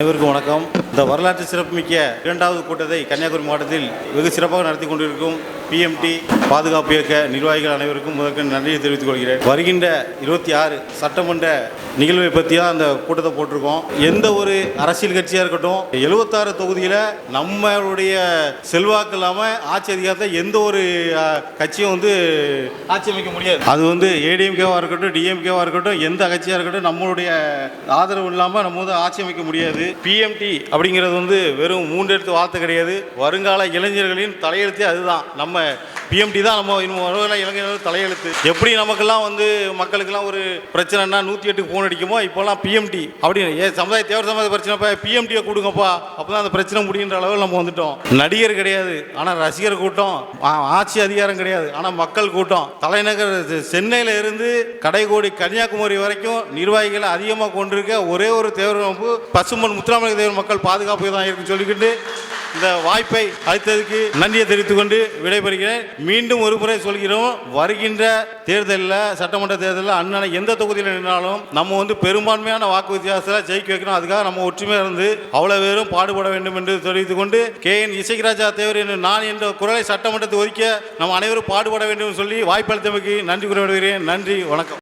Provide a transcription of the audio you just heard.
அனைவருக்கும் வணக்கம். இந்த வரலாற்று சிறப்புமிக்க இரண்டாவது கூட்டத்தை கன்னியாகுமரி மாவட்டத்தில் வெகு சிறப்பாக நடத்தி கொண்டிருக்கும் பிஎம்டி பாதுகாப்பு இயக்க நிர்வாகிகள் அனைவருக்கும் முதற்க நன்றியை தெரிவித்துக் கொள்கிறேன். வருகின்ற இருபத்தி ஆறு சட்டமன்ற நிகழ்வை பற்றி தான் அந்த கூட்டத்தை போட்டிருக்கோம். எந்த ஒரு அரசியல் கட்சியாக இருக்கட்டும் எழுபத்தாறு தொகுதியில் நம்மளுடைய செல்வாக்கு இல்லாமல் ஆட்சி அதிகாரத்தை எந்த ஒரு கட்சியும் வந்து ஆட்சி அமைக்க முடியாது. அது வந்து ஏடிஎம்கேவாக இருக்கட்டும் டிஎம்கேவாக இருக்கட்டும் எந்த கட்சியாக இருக்கட்டும் நம்மளுடைய ஆதரவு இல்லாமல் நம்ம வந்து ஆட்சி அமைக்க முடியாது பிஎம்டி அப்படிங்கிறது வந்து வெறும் மூன்று வார்த்தை கிடையாது. வருங்கால இளைஞர்களின் தலையெழுத்தே அதுதான். நம்ம பிஎம்டி தான் நம்ம இன்னும் வருங்கால இளைஞர்கள் தலையெழுத்து. எப்படி நமக்கெல்லாம் வந்து மக்களுக்கெல்லாம் ஒரு பிரச்சனைனா நூற்றி எட்டுக்கு ஃபோன் அடிக்குமோ? இப்போல்லாம் பிஎம்டி அப்படின்னு ஏ சமுதாய தேவர் சமுதாய பிரச்சனைப்பா? பிஎம்டியை கொடுங்கப்பா. அப்போ தான் அந்த பிரச்சனை முடியுன்ற அளவில் நம்ம வந்துட்டோம். நடிகர் கிடையாது. ஆனால் ரசிகர் கூட்டம் ஆட்சி அதிகாரம் கிடையாது. ஆனால் மக்கள் கூட்டம். தலைநகர் சென்னையில் இருந்து கடைகோடி கன்னியாகுமரி வரைக்கும் நிர்வாகிகளை அதிகமாக கொண்டிருக்க ஒரே ஒரு தேவர் அமைப்பு பசுமன் முத்துராமலிங்க தேவர் மக்கள் பாதுகாப்பு தான் இருக்குன்னு சொல்லிக்கிட்டு இந்த வாய்ப்பை அளித்ததுக்கு நன்றியை தெரிவித்துக் கொண்டு விடைபெறுகிறேன். மீண்டும் ஒரு முறை சொல்கிறோம் வருகின்ற தேர்தலில் சட்டமன்ற தேர்தலில் அண்ணனை எந்த தொகுதியில் நின்றாலும் நம்ம வந்து பெரும்பான்மையான வாக்கு வித்தியாசத்தில் ஜெயிக்க வைக்கணும். அதுக்காக நம்ம ஒற்றுமையாக இருந்து அவ்வளோ பேரும் பாடுபட வேண்டும் என்று தெரிவித்துக் கொண்டு கே. என். இசைராஜா தேவர் என்று நான் என்ற குரலை சட்டமன்றத்தை ஒதுக்க நம்ம அனைவரும் பாடுபட வேண்டும் சொல்லி சொல்லி வாய்ப்பளித்தமைக்கு நன்றி கூற விடுகிறேன் நன்றி வணக்கம்.